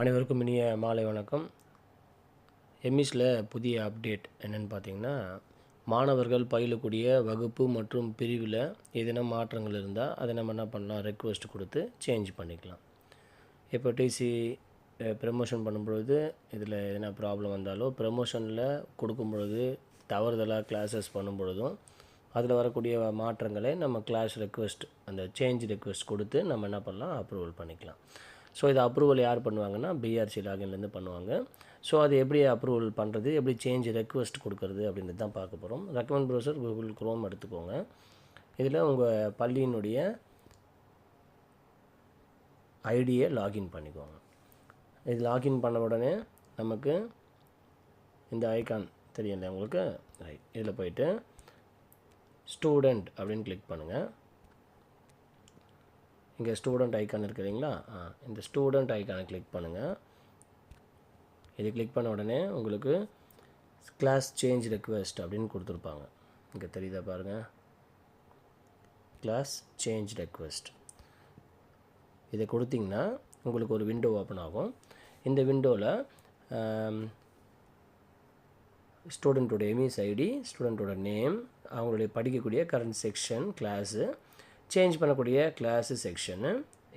அனைவருக்கும் இனிய மாலை வணக்கம். எம்இஸில் புதிய அப்டேட் என்னென்னு பார்த்தீங்கன்னா மாணவர்கள் பயிலக்கூடிய வகுப்பு மற்றும் பிரிவில் ஏதேனும் மாற்றங்கள் இருந்தால் அதை நம்ம என்ன பண்ணலாம் ரெக்வஸ்ட் கொடுத்து சேஞ்ச் பண்ணிக்கலாம். இப்போ டிசி ப்ரமோஷன் பண்ணும்பொழுது இதில் எதனா ப்ராப்ளம் வந்தாலோ ப்ரமோஷனில் கொடுக்கும் பொழுது தவறுதலாக கிளாஸஸ் பண்ணும் பொழுதும் அதில் வரக்கூடிய மாற்றங்களை நம்ம கிளாஸ் ரெக்வெஸ்ட் அந்த சேஞ்ச் ரெக்வெஸ்ட் கொடுத்து நம்ம என்ன பண்ணலாம் அப்ரூவல் பண்ணிக்கலாம். ஸோ இது அப்ரூவல் யார் பண்ணுவாங்கன்னா பிஆர்சி லாகின்லேருந்து பண்ணுவாங்க. ஸோ அது எப்படி அப்ரூவல் பண்ணுறது எப்படி சேஞ்ச் ரெக்வஸ்ட் கொடுக்கறது அப்படின்றது தான் பார்க்க போகிறோம் ரெக்கமெண்ட் ப்ரௌசர் கூகுள் க்ரோம் எடுத்துக்கோங்க. இதில் உங்கள் பள்ளியினுடைய ஐடியை லாகின் பண்ணிக்கோங்க. இது லாகின் பண்ண உடனே நமக்கு இந்த ஐக்கான் தெரியல உங்களுக்கு? ரைட் இதில் போயிட்டு ஸ்டூடெண்ட் அப்படின்னு கிளிக் பண்ணுங்கள் இங்கே ஸ்டூடெண்ட் ஐக்கான் இருக்கு இல்லைங்களா? ஆ இந்த ஸ்டூடெண்ட் ஐக்கானை கிளிக் பண்ணுங்கள் இது கிளிக் பண்ண உடனே உங்களுக்கு கிளாஸ் சேஞ்ச் ரெக்வெஸ்ட் அப்படின்னு கொடுத்துருப்பாங்க. இங்கே தெரியுதா பாருங்கள் கிளாஸ் சேஞ்ச் ரெக்வெஸ்ட் இதை கொடுத்தீங்கன்னா உங்களுக்கு ஒரு விண்டோ ஓப்பன் ஆகும். இந்த விண்டோவில் ஸ்டூடெண்ட்டோட எம்இஸ் ஐடி ஸ்டூடெண்ட்டோட நேம் அவங்களுடைய படிக்கக்கூடிய கரண்ட் செக்ஷன் கிளாஸு சேஞ்ச் பண்ணக்கூடிய கிளாஸு செக்ஷனு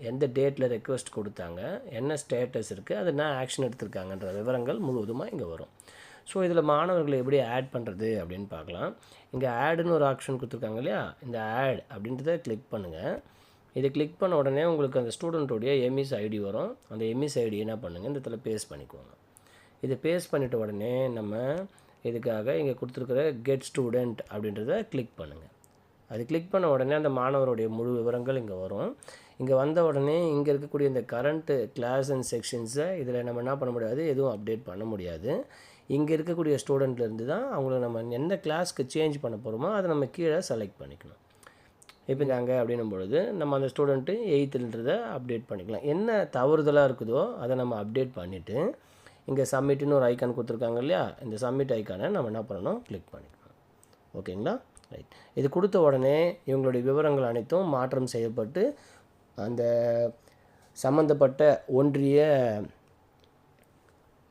எந்த டேட்டில் ரெக்வஸ்ட் கொடுத்தாங்க? என்ன ஸ்டேட்டஸ் இருக்குது அது என்ன ஆக்ஷன் எடுத்திருக்காங்கன்ற விவரங்கள் முழுவதுமாக இங்கே வரும். ஸோ இதில் மாணவர்களை எப்படி ஆட் பண்ணுறது அப்படின்னு பார்க்கலாம். இங்கே ஆடுன்னு ஒரு ஆப்ஷன் கொடுத்துருக்காங்க இல்லையா? இந்த ஆட் அப்படின்றத கிளிக் பண்ணுங்கள் இதை கிளிக் பண்ண உடனே உங்களுக்கு அந்த ஸ்டூடெண்ட்டுடைய எம்இஸ் ஐடி வரும். அந்த எம்இஸ் ஐடி என்ன பண்ணுங்கள் இந்த இடத்துல பேஸ்ட் பண்ணிக்கோங்க. இதை பேஸ்ட் பண்ணிட்ட உடனே நம்ம இதுக்காக இங்கே கொடுத்துருக்குற கெட் ஸ்டூடெண்ட் அப்படின்றத கிளிக் பண்ணுங்கள் அது கிளிக் பண்ண உடனே அந்த மாணவருடைய முழு விவரங்கள் இங்கே வரும். இங்கே வந்த உடனே இங்கே இருக்கக்கூடிய இந்த கரண்ட்டு கிளாஸ் அண்ட் செக்ஷன்ஸை இதில் நம்ம என்ன பண்ண முடியாது எதுவும் அப்டேட் பண்ண முடியாது. இங்கே இருக்கக்கூடிய ஸ்டூடெண்ட்லேருந்து தான் அவங்கள நம்ம எந்த கிளாஸ்க்கு சேஞ்ச் பண்ண போகிறோமோ அதை நம்ம கீழே செலக்ட் பண்ணிக்கணும். இப்போ நாங்கள் அப்படின்னும் பொழுது நம்ம அந்த ஸ்டூடெண்ட்டு எயித்துன்றதை அப்டேட் பண்ணிக்கலாம். என்ன தவறுதலாக இருக்குதோ அதை நம்ம அப்டேட் பண்ணிவிட்டு இங்கே சப்மிட்னு ஒரு ஐக்கான் கொடுத்துருக்காங்க இல்லையா இந்த சப்மிட் ஐக்கானை நம்ம என்ன பண்ணணும் கிளிக் பண்ணிக்கலாம். ஓகேங்களா ரைட் இது கொடுத்த உடனே இவங்களுடைய விவரங்கள் அனைத்தும் மாற்றம் செய்யப்பட்டு அந்த சம்மந்தப்பட்ட ஒன்றிய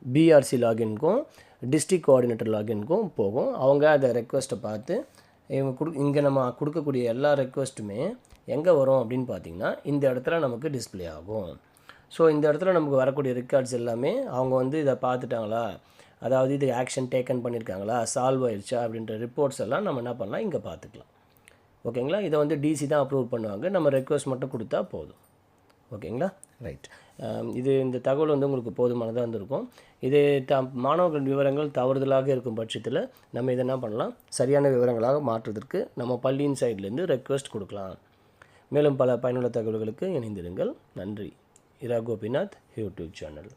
பிஆர்சி லாகின்க்கும் டிஸ்ட்ரிக் கோஆர்டினேட்டர் லாகின்க்கும் போகும். அவங்க அதை ரெக்வஸ்ட்டை பார்த்து இவங்க கொடு இங்கே நம்ம கொடுக்கக்கூடிய எல்லா ரெக்வஸ்ட்டுமே எங்கே வரும் அப்படின்னு பார்த்தீங்கன்னா இந்த இடத்துல நமக்கு டிஸ்பிளே ஆகும். ஸோ இந்த இடத்துல நமக்கு வரக்கூடிய ரெக்கார்ட்ஸ் எல்லாமே அவங்க வந்து இதை பார்த்துட்டாங்களா? அதாவது இது ஆக்ஷன் டேக்கன் பண்ணியிருக்காங்களா சால்வ் ஆயிடுச்சா அப்படின்ற ரிப்போர்ட்ஸ் எல்லாம் நம்ம என்ன பண்ணலாம்? இங்கே பார்த்துக்கலாம். ஓகேங்களா இதை வந்து டிசி தான் அப்ரூவ் பண்ணுவாங்க. நம்ம ரெக்வஸ்ட் மட்டும் கொடுத்தா போதும். ஓகேங்களா ரைட் இது இந்த தகவல் வந்து உங்களுக்கு போதுமானதாக இருந்திருக்கும். இது த மாணவர்கள் விவரங்கள் தவறுதலாக இருக்கும் பட்சத்தில் நம்ம இதை என்ன பண்ணலாம்? சரியான விவரங்களாக மாற்றுவதற்கு நம்ம பள்ளியின் சைட்லேருந்து ரெக்வஸ்ட் கொடுக்கலாம். மேலும் பல பயனுள்ள தகவல்களுக்கு இணைந்திருங்கள். நன்றி. இரா கோபிநாத் யூடியூப் சேனல்